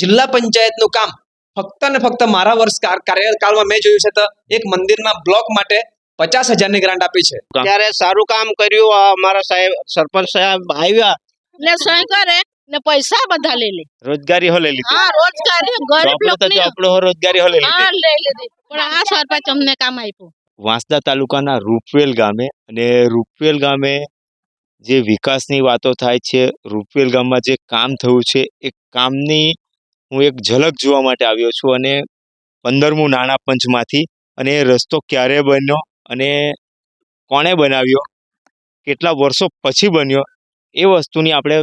જિલ્લા પંચાયતનું કામ ફક્ત ને ફક્ત મારા વર્ષ કાર્યકાળમાં મેં જોયું છે તો એક મંદિરના બ્લોક માટે પચાસ હજારની ગ્રાન્ટ આપી છે. ત્યારે સારું કામ કર્યું અમારા સાહેબ સરપંચ સાહેબ આવ્યા. ને સહી કરે? ને પૈસા બધા લઈ લે. રોજગારી હો લઈ લીધી. હા રોજગારી ગરીબ લોકો લોકોની રોજગારી હો લઈ લીધી. હા લઈ લીધી. પણ આ સરપંચ અમને કામ આપ્યું. વાંસદા તાલુકાના રૂપવેલ ગામે અને રૂપવેલ ગામે જે વિકાસની વાતો થાય છે, રૂપવેલ ગામમાં જે કામ થયું છે, એ કામની હું એક ઝલક જોવા માટે આવ્યો છું અને પંદરમું નાણાં પંચમાંથી અને એ રસ્તો ક્યારે બન્યો અને કોણે બનાવ્યો, કેટલા વર્ષો પછી બન્યો, એ વસ્તુની આપણે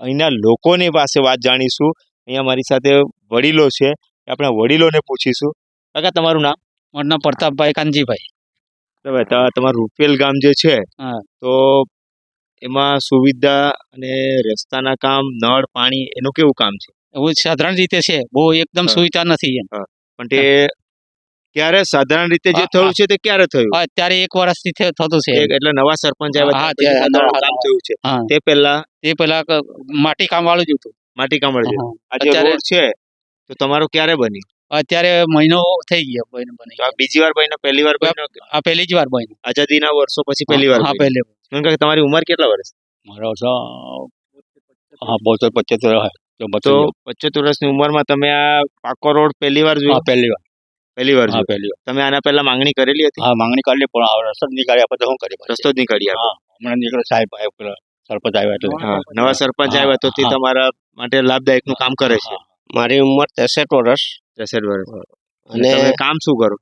અહીંના લોકોની પાસે વાત જાણીશું. અહીંયા મારી સાથે વડીલો છે આપણે વડીલોને પૂછીશું. કાકા, તમારું નામ? મારું નામ પ્રતાપભાઈ કાનજીભાઈ. તમારું રૂપેલ ગામ જે છે તો એમાં સુવિધા અને રસ્તાના કામ નળ પાણી એનું કેવું કામ છે? એવું સાધારણ રીતે છે. બહુ એકદમ સુવિધા નથી એમ. પણ તે ક્યારે સાધારણ રીતે જે થયું છે તે ક્યારે થયું? અત્યારે એક વર્ષથી થે- થતું છે. એટલે નવા સરપંચ આવ્યા કામ થયું છે. તે પહેલા? તે પહેલા માટી કામ વાળું જ હતું. માટી કામ વાળું રોડ છે તો તમારું ક્યારે બની અત્યારે મહિનો થઈ ગયો બને. બની બીજી વાર બહેનો પહેલી વાર બહેનો આ પહેલી જ વાર બહેન. આઝાદીના વર્ષો પછી પહેલી વાર હા? પહેલી મને તમારી ઉંમર કેટલા વર્ષ? મારો હા બોતેર પચોતેર હોય તો તો પચોતેર વર્ષની ઉંમરમાં તમે આ પાકો રોડ પહેલી વાર જોયું? પહેલી વાર. પહેલી વાર હા પહેલી વાર. તમે આના પહેલા માંગણી કરેલી હતી? હા માંગણી કરી પણ આ રસ્તો જ નીકાળ્યા પછી શું કરી રસ્તો જ નીકળી હા હમણાં નીકળ્યો સાહેબ આવ્યો સરપંચ આવ્યા એટલે નવા સરપંચ આવ્યા તો તે તમારા માટે લાભદાયકનું કામ કરે છે. મારી ઉંમર ત્રેસઠ વર્ષ. વર્ષ અને તમે કામ શું કરો?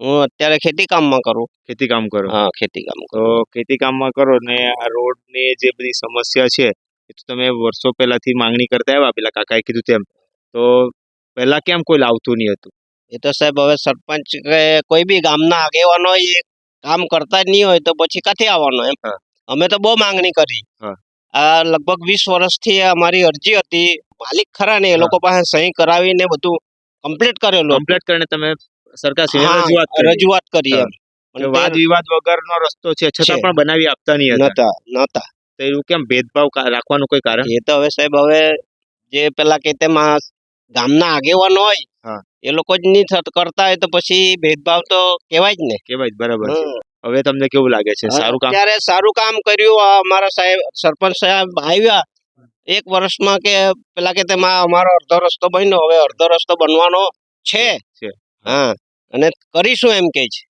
હું અત્યારે ખેતી કામમાં કરું. ખેતી કામ કરો? હા ખેતી કામ તો ખેતી કામમાં કરો ને આ રોડની જે બધી સમસ્યા છે એ તો તમે વર્ષો પહેલાથી માંગણી કરતા આવ્યા પેલા કાકાએ કીધું તેમ. તો પહેલા કેમ કોઈ લાવતું નહીં હતું? એ તો સાહેબ હવે સરપંચ કે કોઈ બી ગામના આગેવાનો એ કામ કરતા જ નહીં હોય તો પછી ક્યાંથી આવવાનો એમ? અમે તો બહુ માંગણી કરી. આ લગભગ વીસ વર્ષથી અમારી અરજી હતી. માલિક ખરા ને એ લોકો પાસે સહી કરાવીને બધું કમ્પ્લીટ કરેલો. કમ્પ્લીટ કરીને તમે સરકાર રજૂઆત રજૂઆત કરી એમ. વાદ વિવાદ વગરનો રસ્તો છે છતાં પણ બનાવી આપતા નહીં હતા. નતા નતા. તો એવું કેમ ભેદભાવ રાખવાનું કોઈ કારણ? એ તો હવે સાહેબ હવે જે પેલા કે તેમાં ગામના આગેવાન હોય એ લોકો જ નહીં કરતા હોય તો પછી ભેદભાવ તો કહેવાય જ ને. કેવાય જ બરાબર હવે તમને કેવું લાગે છે? સારું કામ? ત્યારે સારું કામ કર્યું અમારા સાહેબ સરપંચ સાહેબ આવ્યા એક વર્ષમાં કે પેલા કે તેમાં અમારો અડધો રસ્તો બન્યો હવે અડધો રસ્તો બનવાનો છે. છે. હા અને કરીશું એમ કે છે.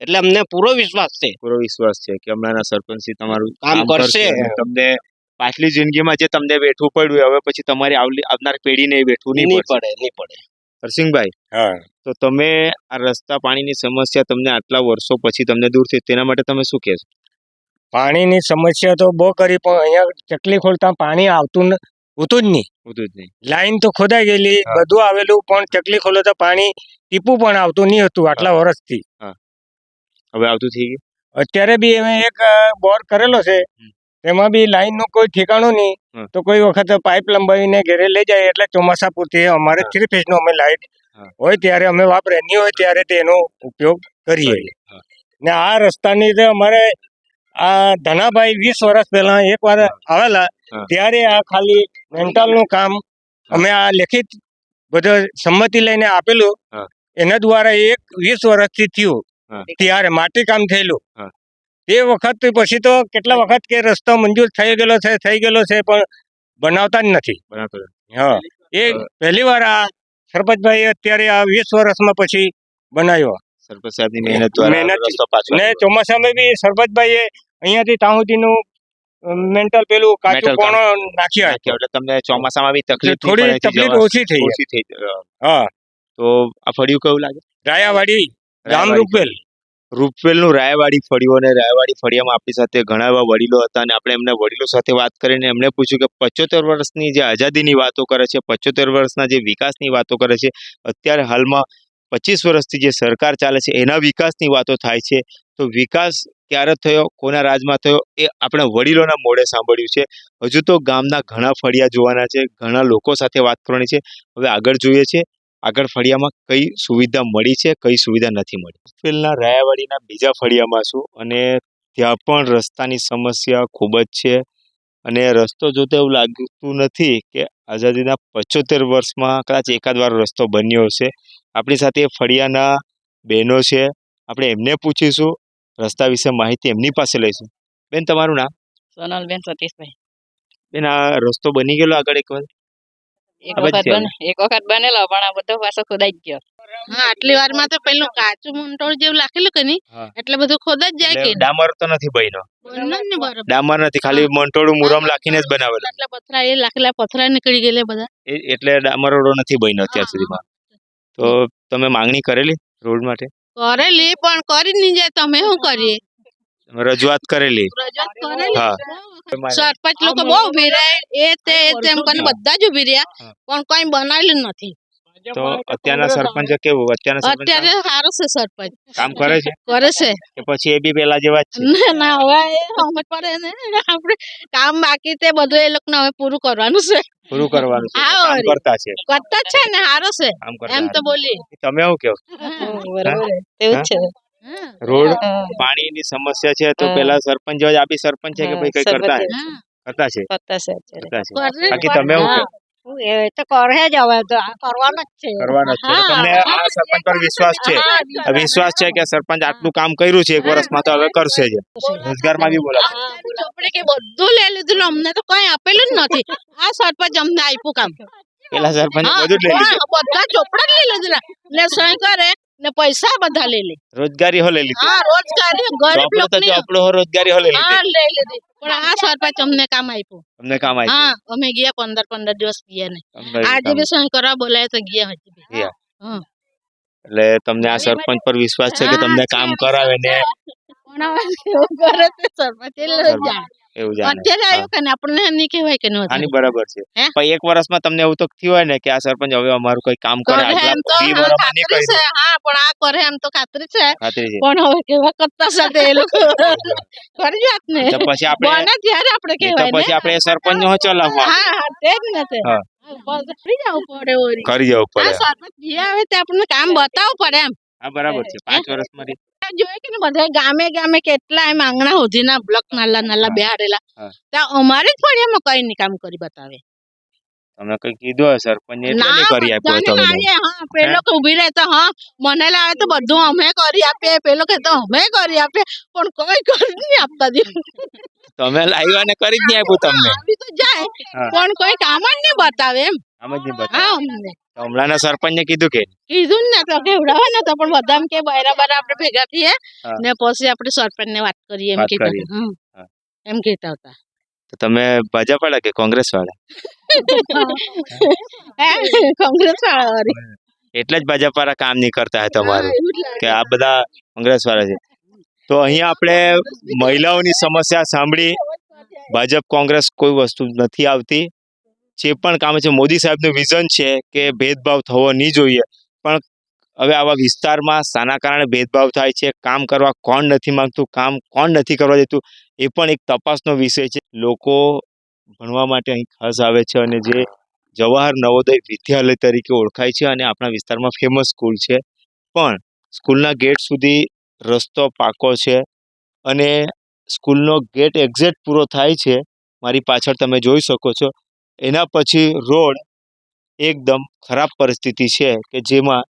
એટલે અમને પૂરો વિશ્વાસ છે. પૂરો વિશ્વાસ છે કે હમણાંના સરપંચ તમારું કામ કરશે. તમને પાછલી જિંદગીમાં જે તમને બેઠવું પડ્યું હવે પછી તમારી આવલી આવનાર પેઢીને બેઠવું નહીં પડે નહીં પડે. હરસિંહભાઈ હા. તો તમે આ રસ્તા પાણીની સમસ્યા તમને આટલા વર્ષો પછી તમને દૂર થઈ તેના માટે તમે શું કહેશો? પાણીની સમસ્યા તો બહુ કરી પણ અહીંયા ચકલી ખોલતા પાણી આવતું ન- હોતું જ નહીં. હોતું જ નહીં. લાઈન તો ખોદાઈ ગયેલી બધું આવેલું પણ ચકલી ખોલો તો પાણી ટીપું પણ આવતું નહીં હતું આટલા વર્ષથી. હવે આવતું થઈ ગયું? અત્યારે બી અમે એક બોર કરેલો છે. તેમાં બી લાઈનનું કોઈ ઠેકાણું નહીં. તો કોઈ વખત પાઇપ લંબાવીને ઘરે લઈ જાય એટલે ચોમાસા પૂરતી અમારે થ્રી ફેઝનું અમે લાઈટ હોય ત્યારે અમે વાપરે. નહીં હોય ત્યારે તેનો ઉપયોગ કરીએ. ને આ રસ્તાની તો અમારે આ ધનાભાઈ વીસ વર્ષ પહેલા એક વાર આવેલા ત્યારે આ ખાલી મેન્ટલનું કામ અમે આ લેખિત બધો સંમતિ લઈને આપેલું. એના દ્વારા એક વીસ વર્ષથી થયું. ત્યારે માટી કામ થયેલું. તે વખત પછી તો કેટલા વખત કે રસ્તો મંજૂર થઈ ગયેલો છે થઈ ગયેલો છે પણ બનાવતા જ નથી. હા. એ પહેલી વાર આ સરપંચભાઈ અત્યારે આ વીસ વર્ષમાં પછી બનાવ્યો. સરપંચ સાહેબની મહેનત દ્વારા મહેનત ચોમાસામાં બી સરપંચભાઈએ અહીંયાથી ત્યાં સુધીનું મેન્ટલ પેલું કાચું કોણો નાખ્યા એટલે તમને ચોમાસામાં બી તકલીફ થોડી તકલીફ ઓછી થઈ ઓછી થઈ હા. તો આ ફળિયું કેવું લાગે? રાયાવાડી રામ. રૂપેલ રૂપવેલનું રાયવાડી ફળિયું અને રાયવાડી ફળિયામાં આપણી સાથે ઘણા એવા વડીલો હતા અને આપણે એમના વડીલો સાથે વાત કરીને એમણે પૂછ્યું કે પચોતેર વર્ષની જે આઝાદીની વાતો કરે છે પચોતેર વર્ષના જે વિકાસની વાતો કરે છે અત્યારે હાલમાં પચીસ વર્ષથી જે સરકાર ચાલે છે એના વિકાસની વાતો થાય છે. તો વિકાસ ક્યારે થયો, કોના રાજમાં થયો, એ આપણે વડીલોના મોઢે સાંભળ્યું છે. હજુ તો ગામના ઘણા ફળિયા જોવાના છે, ઘણા લોકો સાથે વાત કરવાની છે. હવે આગળ જોઈએ છે, આગળ ફળિયામાં કઈ સુવિધા મળી છે, કઈ સુવિધા નથી મળી. રૂપવેલના રાયાવાડીના બીજા ફળિયામાં છું અને ત્યાં પણ રસ્તાની સમસ્યા ખૂબ જ છે. અને રસ્તો જોતા એવું લાગતું નથી કે આઝાદીના પચોતેર વર્ષમાં કદાચ એકાદ વાર રસ્તો બન્યો હશે. આપણી સાથે ફળિયાના બહેનો છે. આપણે એમને પૂછીશું રસ્તા વિશે માહિતી એમની પાસે લઈશું. બેન તમારું નામ? સોનલબેન સતીશભાઈ. બેન આ રસ્તો બની ગયેલો આગળ એક વાર? એક વખત બને એક વખત બનેલો પણ આ બધો પાછો ખોદાઈ જ ગયો. હા આટલી વારમાં તો પેલું કાચું મંટોળ જેવું લાખેલું કે નહીં? એટલે બધું ખોદા જ જાય કે? ડામર તો નથી બન્યો ડામર નથી ખાલી મંટોળું મુરમ લાખીને જ બનાવેલું. એટલે પથરા એ લાખેલા પથરા નીકળી ગયેલા બધા. એ- એટલે ડામર રોડ નથી બન્યો અત્યાર સુધીમાં. તો તમે માંગણી કરેલી રોડ માટે? કરેલી પણ કરી નહીં જાય. તમે શું કરીએ? રજૂઆત કરેલી. રજૂઆત કરેલી. હા. સરપંચ લોકો બહુ ઊભી રહ્યા એ તે એ તેમ કરીને બધા જ ઊભી રહ્યા પણ કઈ બનાવેલું નથી. તો અત્યારના સરપંચ કેવું? અત્યારના સરપંચ અત્યારે સારું છે સરપંચ. કામ કરે છે? કરે છે. કે પછી એ બી પેલા જેવા જ છે? ના ના હવે એ સમજ પડે ને. આપણે કામ બાકી તે બધું એ લોકોને હવે પૂરું કરવાનું છે. પૂરું કરવાનું છે. કામ કરતા છે. કરતા જ છે ને સારો છે. એમ તો બોલી. તમે આવું કહો? બરાબર એવું છે. રોડ પાણીની સમસ્યા છે તો પેલા સરપંચ જ આપી સરપંચ છે કે ભાઈ કઈ કરતા છે. કરતા છે? કરતા છે બાકી તમે આવું કહો? એ તો કરે જ હવે તો જ છે. કરવાના જ છે. તમને આ સરપંચ પર વિશ્વાસ છે? વિશ્વાસ છે. કે સરપંચ આટલું કામ કર્યું છે એક વર્ષમાં તો હવે કરશે જ. રોજગારમાં બી બોલા. ચોપડે કે બધું લઈ લીધું અમને તો કઈ આપેલું જ નથી. આ સરપંચ અમને આપ્યું કામ. પેલા સરપંચ બધું જ લઈ લીધું. બધા ચોપડા જ લઈ લીધેલા ને. સહી કરે? ને પૈસા બધા લઈ લે. રોજગારી હો લીધી. હા રોજગારી ગરીબ લોકો તો આપણો રોજગારી હો લીધી. હા લઈ લીધી. પણ આ સરપંચ અમને કામ આપ્યું. અમને કામ હા અમે ગયા પંદર પંદર દિવસ ગયા ને. આજે બી સહી કરવા બોલાય તો ગયા હજી બી. હા. એટલે તમને આ સરપંચ પર વિશ્વાસ છે કે તમને કામ કરાવે ને? બરાબર છે. પણ એક વર્ષમાં તમને એવું તો થયું હોય ને કે આ સરપંચ હવે અમારું કોઈ કામ કરે હા, પણ આ કરે એમ તો ખાતરી છે. પણ હવે કેવા કરતા સાથે એ લોકો? કરી જાત ને. પછી આપણે ત્યારે આપણે કહેવાય પછી આપણે સરપંચ નો ચલાવવા? હા હા તે. જ ને તે હા. જવું પડે વળી. કરી જવું પડે. સરપંચ જે આવે તે આપણને કામ બતાવવું પડે એમ. હા બરાબર છે. પાંચ વર્ષમાં રી- જોઈએ કે ને બધા ગામે ગામે કેટલા એમ આંગણા સુધીના બ્લોક નાલા નાલા બેહાડેલા. ત્યાં અમારે જ ફળિયામાં કઈ ની કામ કરી બતાવે. તમે કઈ કીધું સરપંચ એટલે કરી આપ્યો તમને હા પેલો કે ઊભી રહે તો હા મને લાગે તો બધું અમે કરી આપીએ પેલો કે તો અમે કરી આપીએ પણ કોઈ કરી નહીં આપતા દે તમે લાવ્યા ને કરી જ નહીં આપ્યું તમને. આવી તો જાય પણ કોઈ કામ જ નહીં બતાવે એમ. આમ જ નહીં હા અમને. તો હમણાંના સરપંચને કીધું કે? કીધું ને તો કેવડાવે ને તો પણ બધા કે બરા બરા આપણે ભેગા થઈએ ને પછી આપણે સરપંચ ને વાત કરીએ એમ કીધું કરીએ. હમ. હા. એમ કહેતા હતા. તો તમે ભાજપ વાળા કે કોંગ્રેસ વાળા કોંગ્રેસ વાળા. એટલે જ ભાજપ વાળા કામ નહીં કરતા તમારું. હા, લાગે. કે આ બધા કોંગ્રેસ વાળા છે. તો અહીંયા આપણે મહિલાઓની સમસ્યા સાંભળી. ભાજપ કોંગ્રેસ કોઈ વસ્તુ નથી આવતી. જે પણ કામ છે, મોદી સાહેબનું વિઝન છે કે ભેદભાવ થવો નહીં જોઈએ. પણ હવે આવા વિસ્તારમાં શાના કારણે ભેદભાવ થાય છે, કામ કરવા કોણ નથી માંગતું, કામ કોણ નથી કરવા દેતું, એ પણ એક તપાસનો વિષય છે. લોકો ભણવા માટે અહીં ખાસ આવે છે અને જે જવાહર નવોદય વિદ્યાલય તરીકે ઓળખાય છે અને આપણા વિસ્તારમાં ફેમસ સ્કૂલ છે. પણ સ્કૂલના ગેટ સુધી રસ્તો પાકો છે અને સ્કૂલનો ગેટ એક્ઝેક્ટ પૂરો થાય છે. મારી પાછળ તમે જોઈ શકો છો. એના પછી રોડ એકદમ ખરાબ પરિસ્થિતિ છે કે જેમાં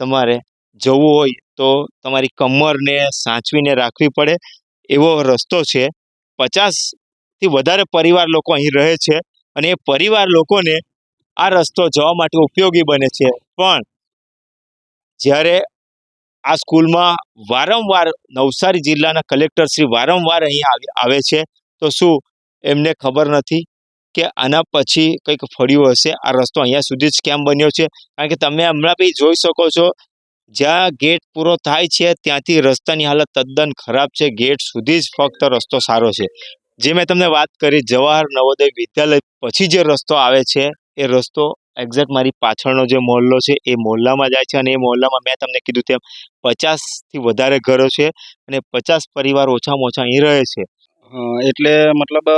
તમારે જવું હોય તો તમારી કમરને સાચવીને રાખવી પડે. એવો રસ્તો છે. પચાસથી વધારે પરિવાર લોકો અહીં રહે છે અને એ પરિવાર લોકોને આ રસ્તો જવા માટે ઉપયોગી બને છે. પણ જ્યારે આ સ્કૂલમાં વારંવાર નવસારી જિલ્લાના કલેક્ટર શ્રી વારંવાર અહીં આવી- આવે છે તો શું એમને ખબર નથી? કે આના પછી કંઈક ફળ્યું હશે, આ રસ્તો અહીંયા સુધી જ કેમ બન્યો છે? કારણ કે તમે હમણાં બી જોઈ શકો છો, જ્યાં ગેટ પૂરો થાય છે, ત્યાંથી રસ્તાની હાલત તદ્દન ખરાબ છે. ગેટ સુધી જ ફક્ત રસ્તો સારો છે. જે મેં તમને વાત કરી, જવાહર નવોદય વિદ્યાલય પછી જે રસ્તો આવે છે, એ રસ્તો એક્ઝેક્ટ મારી પાછળનો જે મોહલ્લો છે, એ મોહલ્લામાં જાય છે અને એ મોહલ્લામાં મેં તમને કીધું તેમ પચાસથી વધારે ઘરો છે અને પચાસ પરિવાર ઓછામાં ઓછા અહીં રહે છે. એટલે મતલબ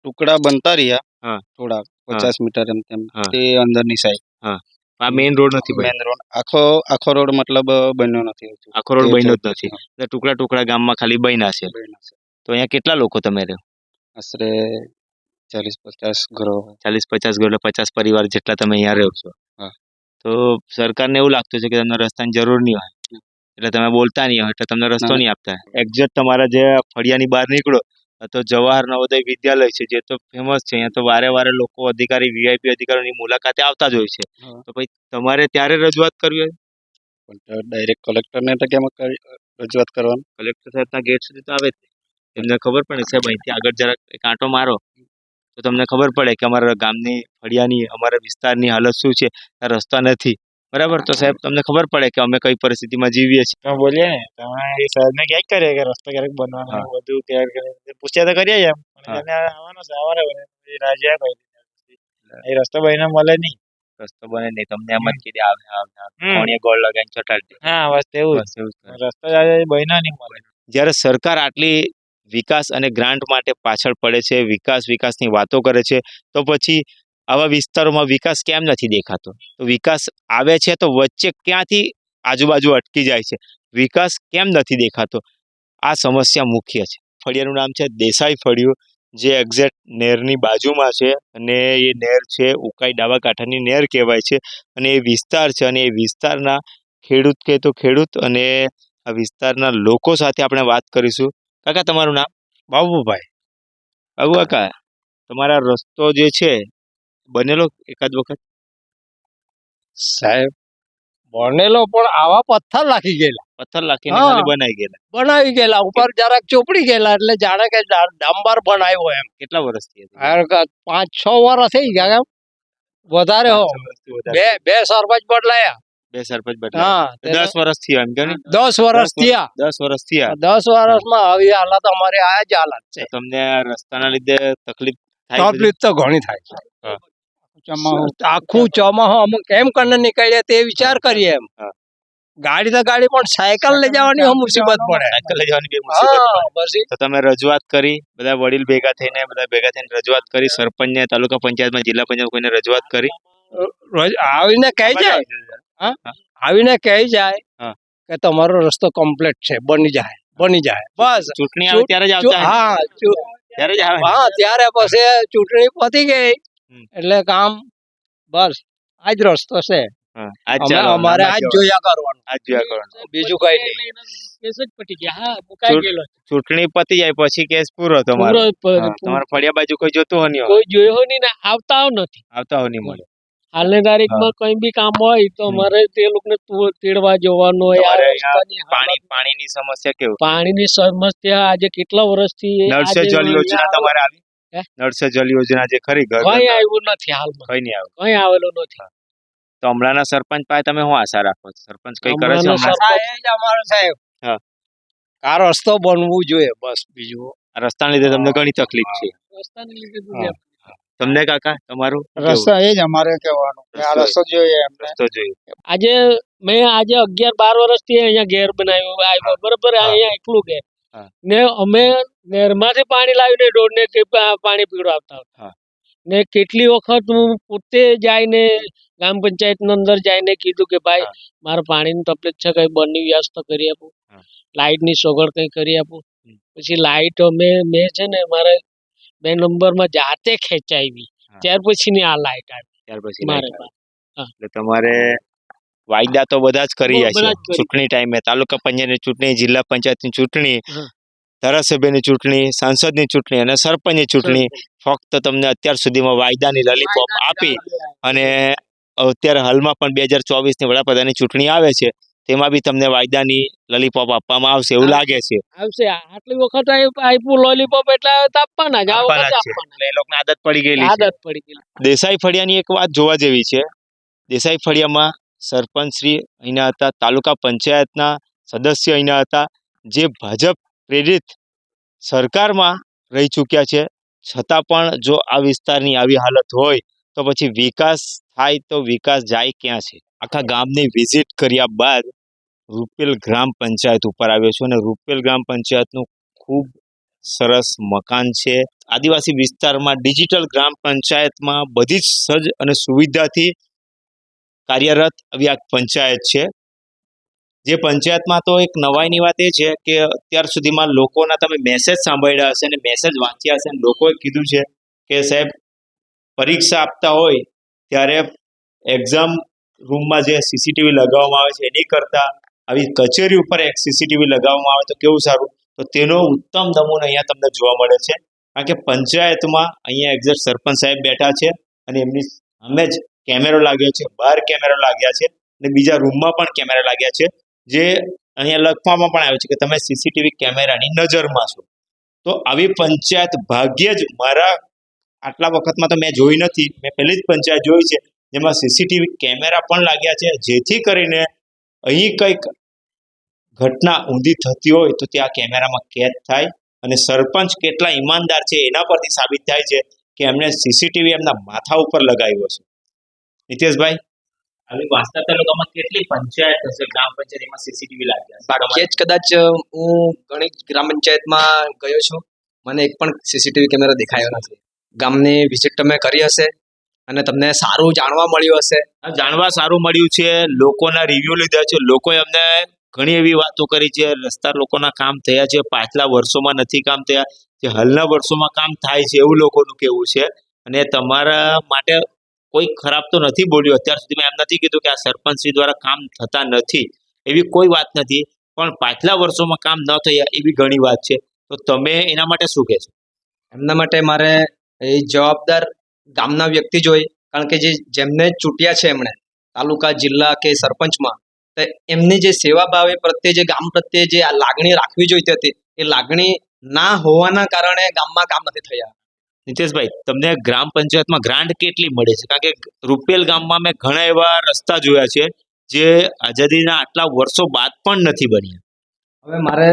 ટુકડા બનતા રહ્યા. હા. થોડા પચાસ મીટર એમ તેમ. હા. તે અંદરની સાઈડ આ મેઇન રોડ નથી બન્યો મેન રોડ આખો આખો રોડ મતલબ બન્યો નથી હજુ. આખો રોડ બન્યો જ નથી. એટલે ટુકડા ટુકડા ગામમાં ખાલી બન્યા છે. બન્યો છે. તો અહીંયા કેટલા લોકો તમે રહો આશરે ચાલીસ પચાસ ઘરો ચાલીસ પચાસ ઘર એટલે પચાસ પરિવાર જેટલા તમે અહીંયા રહો છો. હા. તો સરકારને એવું લાગતું છે કે તમને રસ્તાની જરૂર નહીં હોય. એટલે તમે બોલતા નહીં હોય એટલે તમને રસ્તો ના. નહીં આપતા. એક્ઝેક્ટ તમારા જે ફળિયાની બહાર નીકળો તો જવાહર નવોદય વિદ્યાલય છે જે તો ફેમસ છે. અહીંયા તો વારે વારે લોકો અધિકારી વીઆઈપી અધિકારીની મુલાકાતે આવતા જ હોય છે. તો ભાઈ તમારે ત્યારે રજૂઆત કરવી હોય? પણ ડાયરેક્ટ કલેક્ટરને તો કેમ રજૂઆત કરવાનું? કલેક્ટર સાહેબના ગેટ સુધી તો આવે જ એમને ખબર પડે સાહેબ અહીંથી આગળ જરાક એક આંટો મારો. તો તમને ખબર પડે કે અમારા ગામની ફળિયાની અમારા વિસ્તારની હાલત શું છે? ત્યાં રસ્તા નથી. બરાબર? તો સાહેબ તમને ખબર પડે કે અમે કઈ પરિસ્થિતિમાં જીવીએ છીએ. તમે બોલીએ ને તમે એ સાહેબને ક્યાંક કરીએ કે રસ્તો ક્યારેક બનવાનો બધું તૈયાર કરી પૂછ્યા તો કરીએ એમ. અને આવવાનો છે આવવાનો બને રાજા એ રસ્તો બનીને મળે નહીં. રસ્તો બને નહીં તમને એમ જ કીધે આવે કોણીએ ગોળ લગાવીને ચોટાડી હા બસ એવું રસ્તો આજે નહીં મળે. જ્યારે સરકાર આટલી વિકાસ અને ગ્રાન્ટ માટે પાછળ પડે છે વિકાસ વિકાસની વાતો કરે છે તો પછી આવા વિસ્તારોમાં વિકાસ કેમ નથી દેખાતો? તો વિકાસ આવે છે તો વચ્ચે ક્યાંથી આજુબાજુ અટકી જાય છે? વિકાસ કેમ નથી દેખાતો? આ સમસ્યા મુખ્ય છે. ફળિયાનું નામ છે દેસાઈ ફળિયું. જે એક્ઝેક્ટ નહેરની બાજુમાં છે અને એ નહેર છે, ઉકાઈ ડાબા કાંઠાની નહેર કહેવાય છે. અને એ વિસ્તાર છે અને એ વિસ્તારના ખેડૂત કે તો ખેડૂત અને આ વિસ્તારના લોકો સાથે આપણે વાત કરીશું. કાકા, તમારું નામ? બાબુભાઈ. બાબુ કાકા તમારા રસ્તો જે છે બનેલો એકાદ વખત? સાહેબ બનેલો પણ આવા પથ્થર લાખી ગયેલા. પથ્થર લાખીને ખાલી બનાવી ગયેલા. બનાવી ગયેલા. ઉપર જરાક ચોપડી ગયેલા એટલે જાણે કે ડાંબર બનાવ્યો એમ. કેટલા વર્ષથી? પાંચ છ? વર્ષ થઈ ગયા એમ. વધારે હો. બે બે સરપંચ બદલાયા. બે સરપંચ બદલાયા. દસ વર્ષ થયા એમ કે દસ વર્ષ થયા. દસ વર્ષ થયા. દસ વર્ષમાં આવી હાલત અમારી આ જ હાલત છે. તમને રસ્તાના લીધે તકલીફ તકલીફ તો ઘણી થાય છે. આખું ચોમાસું અમુક કેમ કરીને નીકળીએ તે વિચાર કરીએ એમ. ગાડી તો ગાડી પણ સાયકલ લઈ જવાની મુસીબત પડે? સાયકલ લઈ જવાની બે મુસીબત તો તમે રજૂઆત કરી બધા વડીલ ભેગા થઈને બધા ભેગા થઈને રજૂઆત કરી સરપંચને તાલુકા પંચાયતમાં જિલ્લા પંચાયત કોઈને રજૂઆત કરી? આવીને કહી જાય. આવીને કહી જાય. કે તમારો રસ્તો કમ્પ્લીટ છે બની જાય બની જાય. બસ. ચૂંટણી આવે ત્યારે જ આવતા હા ત્યારે જ આવે હા ત્યારે પછી ચૂંટણી પતી ગઈ. એટલે કામ બસ આજ રસ્તો છે. હા. આજ અમે ચાલો, અમારે આજ આજ જોયા કરવાનું. આજ જોયા કરવાનું. બીજું કઈ નહીં. ચૂંટ- ચૂંટણી પતી જાય પછી કેસ પૂરો તમારો. તમારે ફળિયા બાજુ કોઈ જોતો નહીં કોઈ જોયો નહીં ને આવતા નથી. આવતા નહીં મળે. હાલની તારીખમાં કઈ બી કામ હોય તો. અમારે તે લોકોને તેડવા જવાનું હોય પાણી પાણીની સમસ્યા કેવું? પાણીની સમસ્યા આજે કેટલા વર્ષથી નળ સે જલ યોજના તમારે આવી? નળ સે જલ યોજના જે ખરી ઘર કઈ આવ્યું નથી હાલમાં. કઈ નહીં આવ્યું. કઈ આવેલું નથી. તો હમણાંના સરપંચ પાસે તમે શું આશા રાખો? સરપંચ કઈ કરે છે અમારો સાહેબ. હા. આ રસ્તો બનવું જોઈએ બસ બીજું. આ રસ્તાના લીધે તમને ઘણી તકલીફ છે. રસ્તાને લીધે તમને કાકા તમારું રસ્તા એ જ અમારે કહેવાનું કે આ રસ્તો- જોઈએ એમને. રસ્તો જોઈએ. આજે મેં આજે અગિયાર બાર વર્ષથી અહીંયા ઘેર બનાવ્યું આવ્યો. બરોબર અહીંયા એકલું ઘેર. ને અમે નહેરમાંથી પાણી લાવીને કે પા- પાણી પીવડાવતા હતા હા. ને કેટલી વખત હું પોતે જઈને ગ્રામ પંચાયત અંદર જઈને કીધું કે ભાઈ હા. મારે પાણીની તકલીફ છે કઈ બંને વ્યવસ્થા કરી આપો હા. લાઇટની સગવડ કઈ કરી આપો હમ. પછી લાઇટ અમે મેં છે ને મારે બે નંબરમાં જાતે ખેંચાવી હા. ત્યાર પછીની આ લાઇટ આવી ત્યાર પછી મારે લાઈટ આવે. એટલે તમારે વાયદા તો બધા જ કરી રહ્યા કરી. ચૂંટણી ટાઈમે તાલુકા પંચાયતની ચૂંટણી જિલ્લા પંચાયતની ચૂંટણી ધારાસભ્યની ચૂંટણી સાંસદની ચૂંટણી અને સરપંચની ચૂંટણી ફક્ત તમને અત્યાર સુધીમાં વાયદાની લલીપોપ આપી અને અત્યારે હાલમાં પણ બે હજાર ચોવીસની વડાપ્રધાનની ચૂંટણી આવે છે. તેમાં બી તમને વાયદાની લોલીપોપ આપવામાં આવશે એવું લાગે છે. આવશે. આટલી વખત આપ્યું લોલીપોપ એટલે આપવાના જ. આપવાના છે. એટલે એ લોકોને આદત પડી ગયેલી આદત પડી ગયેલી. દેસાઈ ફળિયાની એક વાત જોવા જેવી છે. દેસાઈ ફળિયામાં સરપંચ શ્રી અહીંના હતા, તાલુકા પંચાયતના સદસ્ય અહીંના હતા, જે ભાજપ પ્રેરિત સરકારમાં રહી ચૂક્યા છે. છતાં પણ જો આ વિસ્તારની આવી હાલત હોય, તો પછી વિકાસ થાય તો વિકાસ જાય ક્યાં છે? આખા ગામની વિઝિટ કર્યા બાદ રૂપેલ ગ્રામ પંચાયત ઉપર આવ્યો છું અને રૂપેલ ગ્રામ પંચાયતનું ખૂબ સરસ મકાન છે. આદિવાસી વિસ્તારમાં ડિજિટલ ગ્રામ પંચાયતમાં બધી જ સજ્જ અને સુવિધાથી કાર્યરત આવી પંચાયત છે. જે પંચાયતમાં તો એક નવાઈની વાત એ છે કે અત્યાર સુધીમાં લોકોના તમે મેસેજ સાંભળ્યા હશે અને મેસેજ વાંચ્યા હશે અને લોકોએ કીધું છે કે સાહેબ, પરીક્ષા આપતા હોય ત્યારે એક્ઝામ રૂમમાં જે સીસીટીવી લગાવવામાં આવે છે એની કરતાં. આવી કચેરી ઉપર એક સીસીટીવી લગાવવામાં આવે તો કેવું સારું? તો તેનો ઉત્તમ નમૂનો અહીંયા તમને જોવા મળે છે. કારણ કે પંચાયતમાં અહીંયા એક્ઝેક્ટ સરપંચ સાહેબ બેઠા છે અને એમની સામે જ કેમેરો લાગ્યો છે, બહાર કેમેરો લાગ્યા છે અને બીજા રૂમમાં પણ કેમેરા લાગ્યા છે, જે અહીંયા લખવામાં પણ આવ્યું છે કે તમે સીસીટીવી કેમેરાની નજરમાં છો. તો આવી પંચાયત ભાગ્યે જ મારા આટલા વખતમાં તો મેં જોઈ નથી, મેં પહેલી જ પંચાયત જોઈ છે, જેમાં સીસીટીવી કેમેરા પણ લાગ્યા છે, જેથી કરીને અહીં કંઈક ઘટના ઊંધી થતી હોય તો ત્યાં કેમેરામાં કેદ થાય અને સરપંચ કેટલા ઈમાનદાર છે એના પરથી સાબિત થાય છે કે એમણે સીસીટીવી એમના માથા ઉપર લગાવ્યો છે. નીતેશભાઈ હવે વાંસદા તાલુકામાં કેટલી પંચાયત હશે ગ્રામ પંચાયતમાં સીસીટીવી લાગ્યા ભાગ્યે જ કદાચ હું ઘણી ગ્રામ પંચાયતમાં ગયો છું મને એક પણ સીસીટીવી કેમેરા દેખાયો નથી. ગામની વિઝિટ તમે કરી હશે અને તમને સારું જાણવા મળ્યું હશે. જાણવા સારું મળ્યું છે લોકોના રિવ્યુ લીધા છે લોકોએ અમને ઘણી એવી વાતો કરી છે રસ્તા લોકોના કામ થયા છે પાછલા વર્ષોમાં નથી કામ થયા જે હાલના વર્ષોમાં કામ થાય છે એવું લોકોનું કેવું છે. અને તમારા માટે કોઈ ખરાબ તો નથી બોલ્યું. અત્યાર સુધીમાં એમ નથી કીધું કે આ સરપંચશ્રી દ્વારા કામ થતા નથી. એવી કોઈ વાત નથી. પણ પાછલા વર્ષોમાં કામ ન થયા એવી ઘણી વાત છે. તો તમે એના માટે શું કહેશો એમના માટે મારે એ જવાબદાર ગામના વ્યક્તિ જોઈ. કારણ કે જે જેમને ચૂંટ્યા છે એમણે, તાલુકા, જિલ્લા કે સરપંચમાં, તો એમની જે સેવા ભાવે પ્રત્યે જે ગામ પ્રત્યે જે લાગણી રાખવી જોઈતી હતી, એ લાગણી ના હોવાના કારણે ગામમાં કામ નથી થયા. નીતેશભાઈ તમને ગ્રામ પંચાયતમાં ગ્રાન્ટ કેટલી મળે છે? કારણ કે રૂપેલ ગામમાં મેં ઘણા એવા રસ્તા જોયા છે જે આઝાદીના આટલા વર્ષો બાદ પણ નથી બન્યા. હવે મારે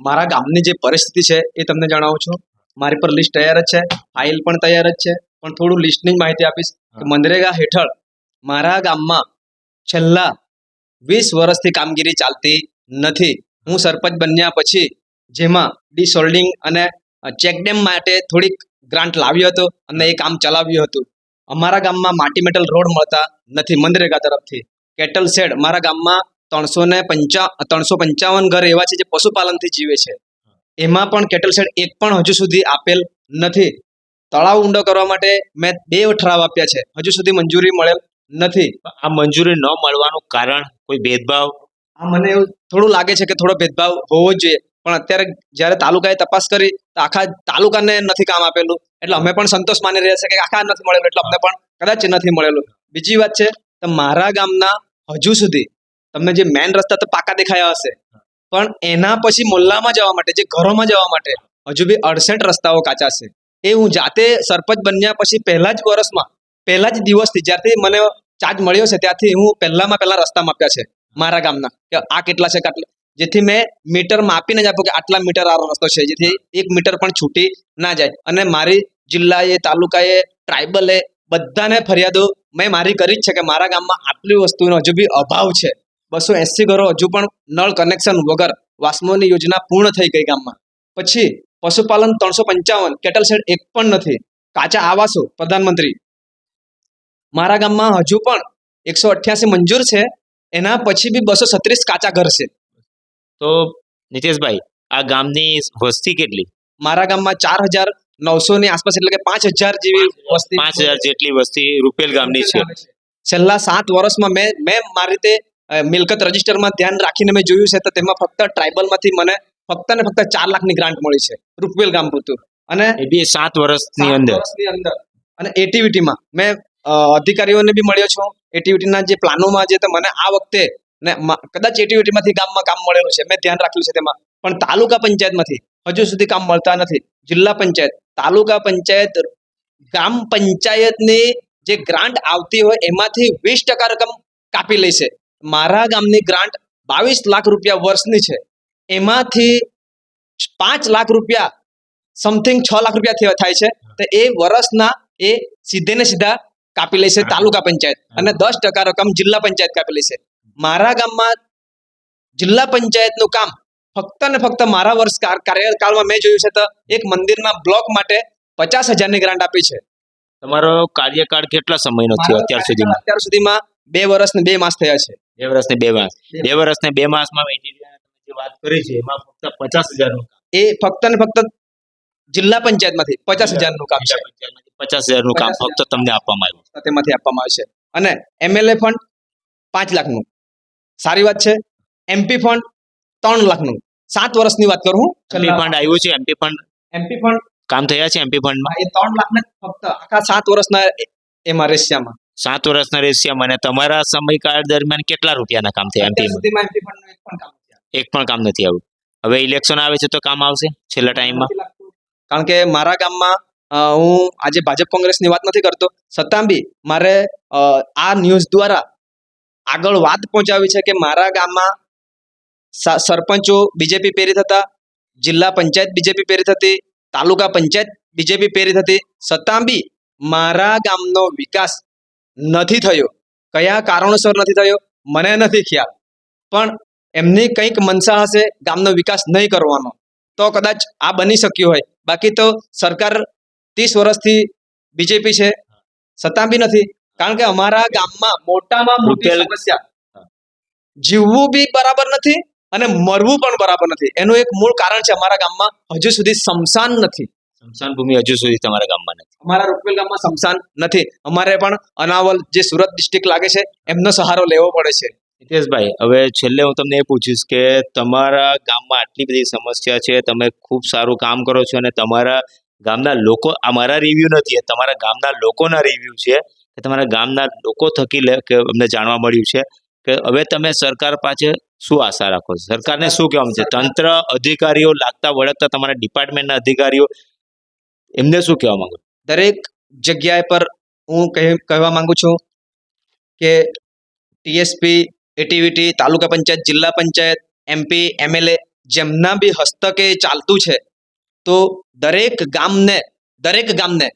મારા ગામની જે પરિસ્થિતિ છે એ તમને જણાવું છું. મારી પર લિસ્ટ તૈયાર જ છે ફાઇલ પણ તૈયાર જ છે. પણ થોડું લિસ્ટની જ માહિતી આપીશ કે મનરેગા હેઠળ મારા ગામમાં છેલ્લા વીસ વર્ષથી કામગીરી ચાલતી નથી. હું સરપંચ બન્યા પછી જેમાં ડિસોલ્ડિંગ અને ચેકડેમ માટે થોડીક ગ્રાન્ટ લાવ્યો હતો અને એ કામ ચલાવ્યું હતું. અમારા ગામમાં માટી મેટલ રોડ મળતા નથી મનરેગા તરફથી. કેટલ શેડ મારા ગામમાં ત્રણસો ને પંચા ત્રણસો પંચાવન ઘર એવા છે જે પશુપાલનથી જીવે છે. એમાં પણ કેટલ શેડ એક પણ હજુ સુધી આપેલ નથી. તળાવ ઊંડો કરવા માટે મેં બે ઠરાવ આપ્યા છે. હજુ સુધી મંજૂરી મળેલ નથી. આ મંજૂરી ન મળવાનું કારણ કોઈ ભેદભાવ? આ મને એવું થોડું લાગે છે કે થોડો ભેદભાવ હોવો જોઈએ. પણ અત્યારે જ્યારે તાલુકાએ તપાસ કરી, તો આખા તાલુકાને નથી કામ આપેલું. એટલે અમે પણ સંતોષ માની રહ્યા છે કે આખા નથી મળેલું, એટલે અમને પણ કદાચ નથી મળેલું. બીજી વાત છે, તો મારા ગામના હજુ સુધી તમને જે મેન રસ્તા તો પાકા દેખાયા હશે. પણ એના પછી મોલ્લામાં જવા માટે, જે ઘરોમાં જવા માટે હજુ બી અડસઠ રસ્તાઓ કાચા છે. એ હું જાતે સરપંચ બન્યા પછી પહેલા જ વર્ષમાં, પહેલા જ દિવસથી, જ્યારથી મને ચાર્જ મળ્યો છે, ત્યારથી હું પહેલામાં પહેલા રસ્તા માપ્યા છે મારા ગામના, કે આ કેટલા છે કેટલા જેથી મેં મીટર માપીને જ આપ્યું કે આટલા મીટર આ રસ્તો છે. જેથી એક મીટર પણ છૂટી ના જાય. અને મારી જિલ્લાએ, તાલુકાએ ટ્રાઇબલે બધાને ફરિયાદો મેં મારી કરી જ છે કે મારા ગામમાં આટલી વસ્તુનો હજુ બી અભાવ છે. બસો એસી ઘરો હજુ પણ નળ કનેક્શન વગર વાસ્મોની યોજના પૂર્ણ થઈ ગઈ ગામમાં. પછી પશુપાલન ત્રણસો પંચાવન કેટલ શેડ એક પણ નથી. કાચા આવાસો, પ્રધાનમંત્રી. મારા ગામમાં હજુ પણ એકસો અઠ્યાસી મંજૂર છે. એના પછી બી બસો છત્રીસ કાચા ઘર છે. તો નીતેશભાઈ આ ગામની વસ્તી કેટલી? મારા ગામમાં ચાર હજાર નવસો ની આસપાસ એટલે કે પાંચ હજાર જેવી વસ્તી પાંચ હજાર જેટલી વસ્તી રૂપેલ ગામની છે. છેલ્લા સાત વર્ષમાં મેં મેં મારી રીતે મિલકત રજિસ્ટરમાં ધ્યાન રાખીને મેં જોયું છે તો તેમાં ફક્ત ટ્રાઇબલમાંથી મને ફક્ત ને ફક્ત ચાર લાખની ગ્રાન્ટ મળી છે રૂપવેલ ગામ પૂરતું. અને એ બી સાત વર્ષની અંદર. અંદર. અને એટીવીટીમાં મેં અધિકારીઓને બી મળ્યો છું. એટીવીટીના જે પ્લાનોમાં જે તો મને આ વખતે ને કદાચ એટીવીટીમાંથી ગામમાં કામ મળેલું છે, મેં ધ્યાન રાખ્યું છે તેમાં. પણ તાલુકા પંચાયતમાંથી હજુ સુધી કામ મળતા નથી. જિલ્લા પંચાયત, તાલુકા પંચાયત ગ્રામ પંચાયતની જે ગ્રાન્ટ આવતી હોય એમાંથી વીસ ટકા રકમ કાપી લે છે. મારા ગામની ગ્રાન્ટ બાવીસ લાખ રૂપિયા વર્ષની છે. એમાંથી પાંચ લાખ રૂપિયા સમથિંગ છ લાખ રૂપિયા થાય છે. તો એ વર્ષના એ સીધે ને સીધા કાપી લે છે તાલુકા પંચાયત. અને દસ ટકા રકમ જિલ્લા પંચાયત કાપી લે છે. મારા ગામમાં જિલ્લા પંચાયતનું કામ ફક્ત ને ફક્ત મારા વર્ષ કાર- કાર્યકાળમાં મેં જોયું છે તો એક મંદિરના બ્લોક માટે પચાસ હજારની ગ્રાન્ટ આપી છે. તમારો કાર્યકાળ કેટલા સમયનો થયો અત્યાર સુધીમાં? અત્યાર સુધીમાં બે વર્ષ ને બે માસ થયા છે. બે વર્ષ ને બે માસ. બે વર્ષ ને બે માસમાં જે વાત કરી છે એમાં ફક્ત પચાસ હજારનું એ ફક્ત ને ફક્ત જિલ્લા પંચાયતમાંથી પચાસ હજારનું કામ છે. પચાસ હજારનું કામ ફક્ત તમને આપવામાં આવ્યું. તેમાંથી આપવામાં આવશે અને એમએલએ ફંડ પાંચ લાખનું. સારી વાત છે. એમપી ફંડ ત્રણ લાખનું. સાત વર્ષની વાત કરું એમપી ફંડ આવ્યું છે એમપી ફંડ એમપી ફંડ કામ થયા છે એમપી ફંડમાં એ ત્રણ લાખ ને ફક્ત આખા સાત વર્ષના એમાં રેશિયામાં. સાત વર્ષના રેશિયામાં અને તમારા સમયકાળ દરમિયાન કેટલા રૂપિયાના કામ થયા એમપી સુધીમાં એક પણ કામ નથી આવ્યું. એક પણ કામ નથી આવ્યું. હવે ઇલેક્શન આવે છે તો કામ આવશે છેલ્લા ટાઈમમાં કારણ કે મારા ગામમાં હું આજે ભાજપ કોંગ્રેસની વાત નથી કરતો. છતાં બી મારે આ ન્યૂઝ દ્વારા આગળ વાત પહોંચાવી છે કે મારા ગામમાં સરપંચો બીજેપી પ્રેરિત હતા જિલ્લા પંચાયત બીજેપી પ્રેરિત હતી તાલુકા પંચાયત બીજેપી પ્રેરિત હતી. છતાં બી મારા ગામનો વિકાસ નથી થયો. કયા કારણોસર નથી થયો? મને નથી ખ્યાલ. પણ એમની કંઈક મનસા હશે ગામનો વિકાસ નહીં કરવાનો. તો કદાચ આ બની શક્યું હોય. બાકી તો સરકાર ત્રીસ વર્ષથી બીજેપી છે. છતાં બી નથી. કારણ કે અમારા ગામમાં મોટામાં મોટી સમસ્યા. જીવવું બી બરાબર નથી અને મરવું પણ બરાબર નથી. એનું એક મૂળ કારણ છે અમારા ગામમાં હજુ સુધી સમસાન નથી. સમશાન ભૂમિ હજુ સુધી તમારા ગામમાં નથી. અમારા રૂપવેલ ગામમાં સ્મશાન નથી. અમારે પણ અનાવલ જે સુરત ડિસ્ટ્રિક્ટ લાગે છે એમનો સહારો લેવો પડે છે. હિતેશભાઈ હવે છેલ્લે હું તમને એ પૂછીશ કે તમારા ગામમાં આટલી બધી સમસ્યા છે તમે ખૂબ સારું કામ કરો છો અને તમારા ગામના લોકો આ મારા રિવ્યુ નથી તમારા ગામના લોકોના રિવ્યુ છે. કે તમારા ગામના લોકો થકી લે- કે અમને જાણવા મળ્યું છે કે હવે તમે સરકાર પાસે શું આશા રાખો છો? સરકારને શું કહેવાનું છે? તંત્ર, અધિકારીઓ લાગતા વળગતા તમારા ડિપાર્ટમેન્ટના અધિકારીઓ એમને શું કહેવા માંગુ દરેક જગ્યાએ પર હું કહે- કહેવા માંગુ છું કે ટીએસપી એટીવીટી, તાલુકા પંચાયત, જિલ્લા પંચાયત એમપી એમએલએ જેમના બી હસ્તકે ચાલતું છે, તો દરેક ગામને દરેક ગામને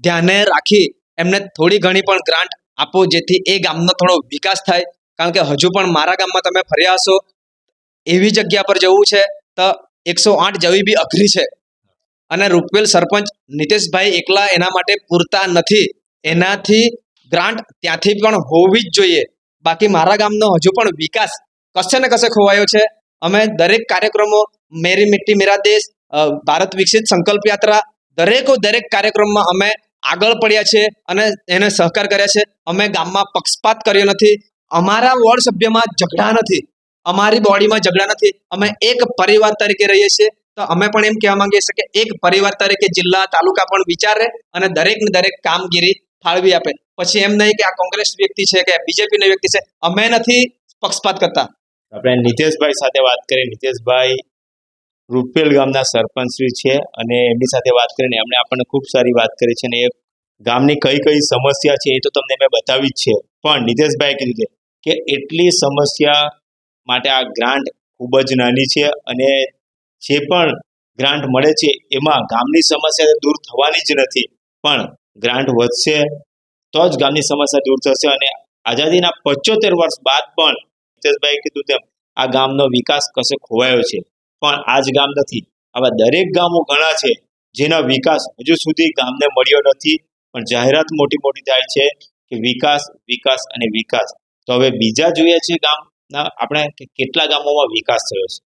ધ્યાને રાખી એમને થોડી ઘણી પણ ગ્રાન્ટ આપો, જેથી એ ગામનો થોડો વિકાસ થાય. કારણ કે હજુ પણ મારા ગામમાં તમે ફર્યા હશો, એવી જગ્યા પર જવું છે, તો એકસો આઠ જવી બી અઘરી છે. અને રૂપવેલ સરપંચ નિતેશભાઈ એકલા એના માટે પૂરતા નથી. એનાથી ગ્રાન્ટ ત્યાંથી પણ હોવી જ જોઈએ. બાકી મારા ગામનો હજુ પણ વિકાસ કશે ને કશે ખોવાયો છે. અમે દરેક કાર્યક્રમો, મેરી મિટ્ટી, મેરા દેશ ભારત વિકસિત સંકલ્પ યાત્રા, દરેકો દરેક કાર્યક્રમમાં અમે આગળ પડ્યા છે અને એને સહકાર કર્યા છે. અમે ગામમાં પક્ષપાત કર્યો નથી. અમારા વોર્ડ સભ્યમાં ઝઘડા નથી. અમારી બોડીમાં ઝઘડા નથી. અમે એક પરિવાર તરીકે રહીએ છીએ. તો અમે પણ એમ કહેવા માંગીએ છીએ કે એક પરિવાર તરીકે જિલ્લા, તાલુકા પણ વિચારે અને દરેક ને દરેક કામગીરી ફાળવી આપે. પછી એમ નહીં કે આ કોંગ્રેસ વ્યક્તિ છે કે બીજેપી વ્યક્તિ છે. અમે નથી પક્ષપાત કરતા. આપણે નિતેશભાઈ સાથે વાત કરી. નિતેશભાઈ રૂપેલ ગામના સરપંચશ્રી છે અને એમની સાથે વાત કરીને એમણે આપણને ખૂબ સારી વાત કરી છે અને એ ગામની કઈ કઈ સમસ્યા છે એ તો તમને મેં બતાવી જ છે. પણ નિતેશભાઈ કીધું કે એટલી સમસ્યા માટે આ ગ્રાન્ટ ખૂબ જ નાની છે અને જે પણ ગ્રાન્ટ મળે છે એમાં ગામની સમસ્યા દૂર થવાની જ નથી. પણ ગ્રાન્ટ વધશે તો જ ગામની સમસ્યા દૂર થશે અને આઝાદીના પચોતેર વર્ષ બાદ પણ નિતેશભાઈ કીધું તેમ આ ગામનો વિકાસ કશે ખોવાયો છે. પણ આ જ ગામ નથી. આવા દરેક ગામો ઘણા છે જેના વિકાસ હજુ સુધી ગામને મળ્યો નથી. પણ જાહેરાત મોટી મોટી થાય છે કે વિકાસ વિકાસ અને વિકાસ. તો હવે બીજા જોઈએ છે ગામના આપણે કેટલા ગામોમાં વિકાસ થયો છે?